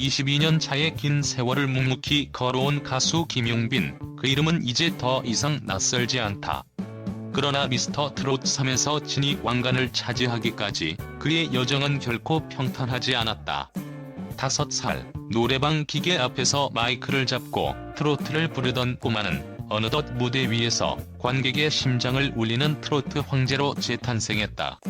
22년 차의 긴 세월을 묵묵히 걸어온 가수 김용빈, 그 이름은 이제 더 이상 낯설지 않다. 그러나 미스터 트롯 3에서 진이 왕관을 차지하기까지 그의 여정은 결코 평탄하지 않았다. 다섯 살, 노래방 기계 앞에서 마이크를 잡고 트로트를 부르던 꼬마는 어느덧 무대 위에서 관객의 심장을 울리는 트로트 황제로 재탄생했다.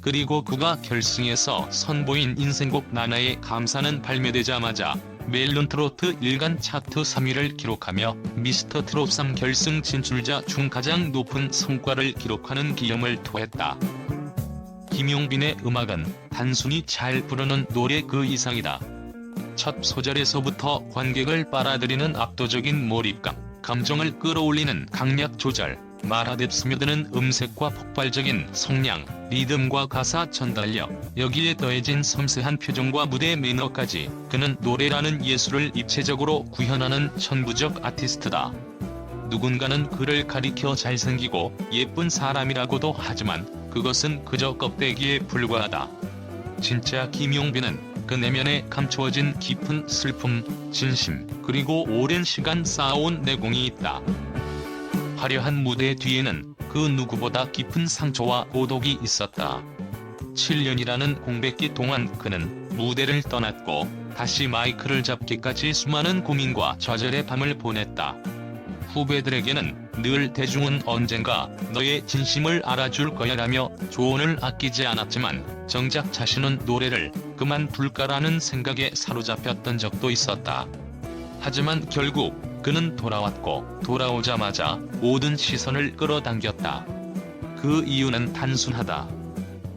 그리고 그가 결승에서 선보인 인생곡 나나의 감사는 발매되자마자 멜론 트로트 일간 차트 3위를 기록하며 미스터 트롯 3 결승 진출자 중 가장 높은 성과를 기록하는 기염을 토했다. 김용빈의 음악은 단순히 잘 부르는 노래 그 이상이다. 첫 소절에서부터 관객을 빨아들이는 압도적인 몰입감, 감정을 끌어올리는 강약 조절, 말하듯 스며드는 음색과 폭발적인 성량, 리듬과 가사 전달력, 여기에 더해진 섬세한 표정과 무대 매너까지 그는 노래라는 예술을 입체적으로 구현하는 천부적 아티스트다. 누군가는 그를 가리켜 잘생기고 예쁜 사람이라고도 하지만 그것은 그저 껍데기에 불과하다. 진짜 김용빈은 그 내면에 감추어진 깊은 슬픔, 진심, 그리고 오랜 시간 쌓아온 내공이 있다. 화려한 무대 뒤에는 그 누구보다 깊은 상처와 고독이 있었다. 7년이라는 공백기 동안 그는 무대를 떠났고 다시 마이크를 잡기까지 수많은 고민과 좌절의 밤을 보냈다. 후배들에게는 늘 대중은 언젠가 너의 진심을 알아줄 거야 라며 조언을 아끼지 않았지만 정작 자신은 노래를 그만 둘까라는 생각에 사로잡혔던 적도 있었다. 하지만 결국 그는 돌아왔고 돌아오자마자 모든 시선을 끌어당겼다. 그 이유는 단순하다.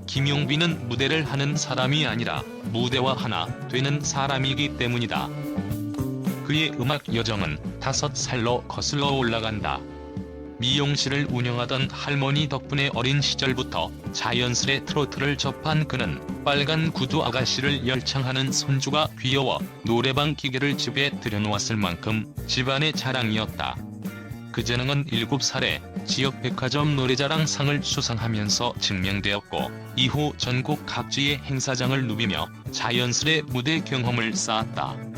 김용빈은 무대를 하는 사람이 아니라 무대와 하나 되는 사람이기 때문이다. 그의 음악 여정은 다섯 살로 거슬러 올라간다. 미용실을 운영하던 할머니 덕분에 어린 시절부터 자연스레 트로트를 접한 그는 빨간 구두 아가씨를 열창하는 손주가 귀여워 노래방 기계를 집에 들여놓았을 만큼 집안의 자랑이었다. 그 재능은 7살에 지역 백화점 노래자랑 상을 수상하면서 증명되었고 이후 전국 각지의 행사장을 누비며 자연스레 무대 경험을 쌓았다.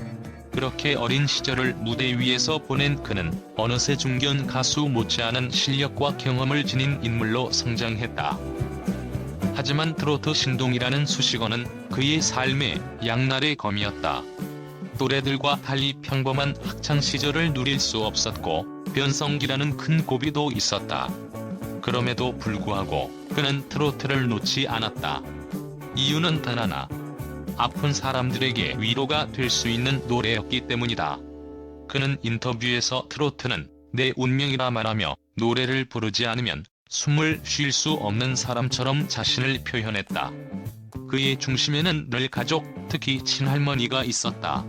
그렇게 어린 시절을 무대 위에서 보낸 그는 어느새 중견 가수 못지않은 실력과 경험을 지닌 인물로 성장했다. 하지만 트로트 신동이라는 수식어는 그의 삶의 양날의 검이었다. 또래들과 달리 평범한 학창 시절을 누릴 수 없었고 변성기라는 큰 고비도 있었다. 그럼에도 불구하고 그는 트로트를 놓지 않았다. 이유는 단 하나. 아픈 사람들에게 위로가 될 수 있는 노래였기 때문이다. 그는 인터뷰에서 트로트는 내 운명이라 말하며 노래를 부르지 않으면 숨을 쉴 수 없는 사람처럼 자신을 표현했다. 그의 중심에는 늘 가족, 특히 친할머니가 있었다.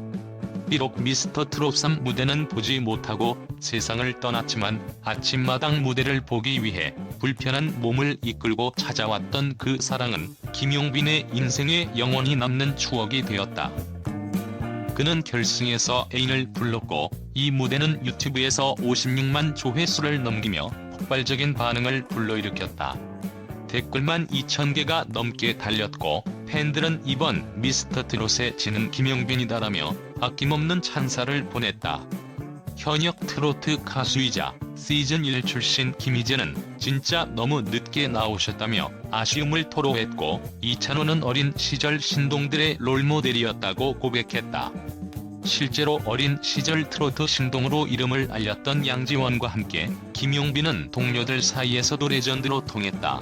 비록 미스터 트롯 3 무대는 보지 못하고 세상을 떠났지만 아침마당 무대를 보기 위해 불편한 몸을 이끌고 찾아왔던 그 사랑은 김용빈의 인생에 영원히 남는 추억이 되었다. 그는 결승에서 애인을 불렀고 이 무대는 유튜브에서 56만 조회수를 넘기며 폭발적인 반응을 불러일으켰다. 댓글만 2,000개가 넘게 달렸고 팬들은 이번 미스터 트롯에 지는 김용빈이다라며 아낌없는 찬사를 보냈다. 현역 트로트 가수이자 시즌 1 출신 김희재는 진짜 너무 늦게 나오셨다며 아쉬움을 토로했고 이찬호는 어린 시절 신동들의 롤모델이었다고 고백했다. 실제로 어린 시절 트로트 신동으로 이름을 알렸던 양지원과 함께 김용빈은 동료들 사이에서도 레전드로 통했다.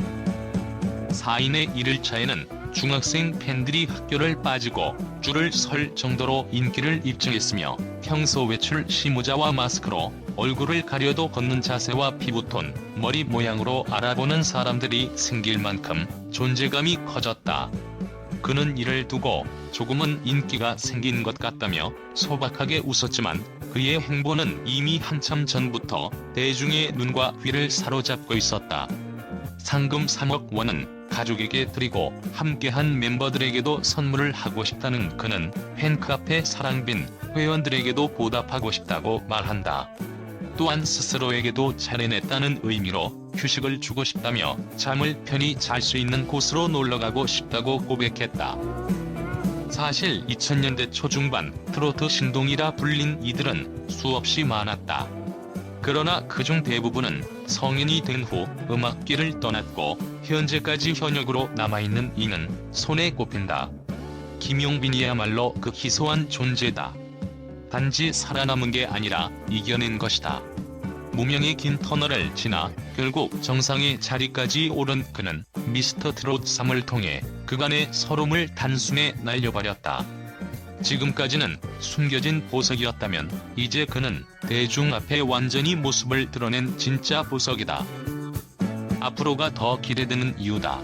4인의 1일차에는 중학생 팬들이 학교를 빠지고 줄을 설 정도로 인기를 입증했으며 평소 외출 시 모자와 마스크로 얼굴을 가려도 걷는 자세와 피부톤, 머리 모양으로 알아보는 사람들이 생길 만큼 존재감이 커졌다. 그는 이를 두고 조금은 인기가 생긴 것 같다며 소박하게 웃었지만 그의 행보는 이미 한참 전부터 대중의 눈과 귀를 사로잡고 있었다. 상금 3억 원은 가족에게 드리고 함께한 멤버들에게도 선물을 하고 싶다는 그는 팬카페 사랑빈 회원들에게도 보답하고 싶다고 말한다. 또한 스스로에게도 잘해냈다는 의미로 휴식을 주고 싶다며 잠을 편히 잘 수 있는 곳으로 놀러가고 싶다고 고백했다. 사실 2000년대 초중반 트로트 신동이라 불린 이들은 수없이 많았다. 그러나 그중 대부분은 성인이 된 후 음악계를 떠났고 현재까지 현역으로 남아있는 이는 손에 꼽힌다. 김용빈이야말로 그 희소한 존재다. 단지 살아남은 게 아니라 이겨낸 것이다. 무명의 긴 터널을 지나 결국 정상의 자리까지 오른 그는 미스터 트롯 3을 통해 그간의 서름을 단숨에 날려버렸다. 지금까지는 숨겨진 보석이었다면 이제 그는 대중 앞에 완전히 모습을 드러낸 진짜 보석이다. 앞으로가 더 기대되는 이유다.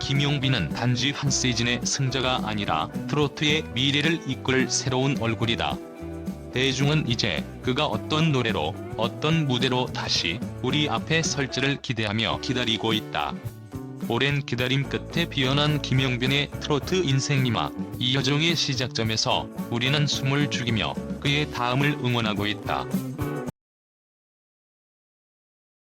김용빈은 단지 한 시즌의 승자가 아니라 트로트의 미래를 이끌 새로운 얼굴이다. 대중은 이제 그가 어떤 노래로 어떤 무대로 다시 우리 앞에 설지를 기대하며 기다리고 있다. 오랜 기다림 끝에 비어난 김용빈의 트로트 인생이막 이 여정의 시작점에서 우리는 숨을 죽이며 그의 다음을 응원하고 있다.